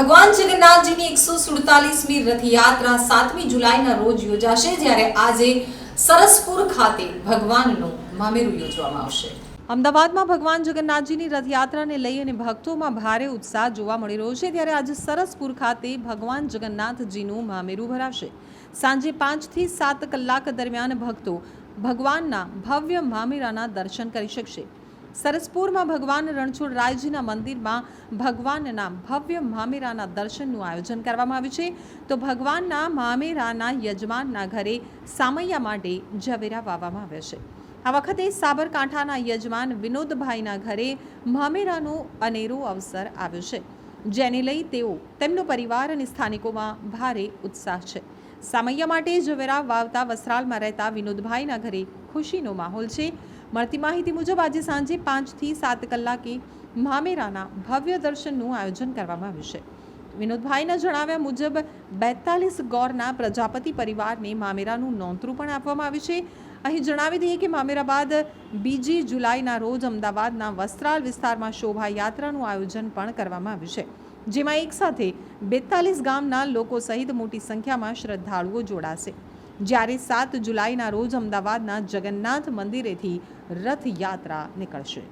જગન્નાથજીની એકસો સુડતાલીસમી રથયાત્રા સાતમી જુલાઈના રોજ યોજાશે, જ્યારે આજે સરસપુર ખાતે ભગવાનનું મામેરું યોજવામાં આવશે. અમદાવાદમાં ભગવાન જગન્નાથજીની રથયાત્રાને લઈ અને ભક્તોમાં ભારે ઉત્સાહ જોવા મળી રહ્યો છે, ત્યારે આજે સરસપુર ખાતે ભગવાન જગન્નાથજીનું મામેરું ભરાશે. સાંજે પાંચથી સાત કલાક દરમિયાન ભક્તો ભગવાનના ભવ્ય મામેરાના દર્શન કરી શકશે. સરસપુરમાં ભગવાન રણછોડરાયજીના મંદિરમાં ભગવાનના ભવ્ય મામેરાના દર્શનનું આયોજન કરવામાં આવ્યું છે. તો ભગવાનના મામેરાના યજમાનના ઘરે સામૈયા માટે ઝવેરા વાવવામાં આવ્યા છે. આ વખતે સાબરકાંઠાના યજમાન વિનોદભાઈના ઘરે મામેરાનો અનેરો અવસર આવ્યો છે. જેને લઈ તેઓ તેમનો પરિવાર અને સ્થાનિકોમાં ભારે ઉત્સાહ છે. સામૈયા માટે ઝવેરા વાવતા વસ્ત્રાલમાં રહેતા વિનોદભાઈના ઘરે ખુશીનો માહોલ છે. મળતી માહિતી મુજબ આજે સાંજે પાંચથી સાત કલાકે મામેરાના ભવ્ય દર્શનનું આયોજન કરવામાં આવ્યું છે. વિનોદભાઈના જણાવ્યા મુજબ બેતાલીસ ગોરના પ્રજાપતિ પરિવારને મામેરાનું નોંતરું પણ આપવામાં આવ્યું છે. અહીં જણાવી દઈએ કે મામેરા બાદ બીજી જુલાઈના રોજ અમદાવાદના વસ્ત્રાલ વિસ્તારમાં શોભાયાત્રાનું આયોજન પણ કરવામાં આવ્યું છે. જેમાં એકસાથે બેતાલીસ ગામના લોકો સહિત મોટી સંખ્યામાં શ્રદ્ધાળુઓ જોડાશે. જ્યારે સાત જુલાઈના રોજ અમદાવાદના જગન્નાથ મંદિરેથી રથયાત્રા નીકળશે.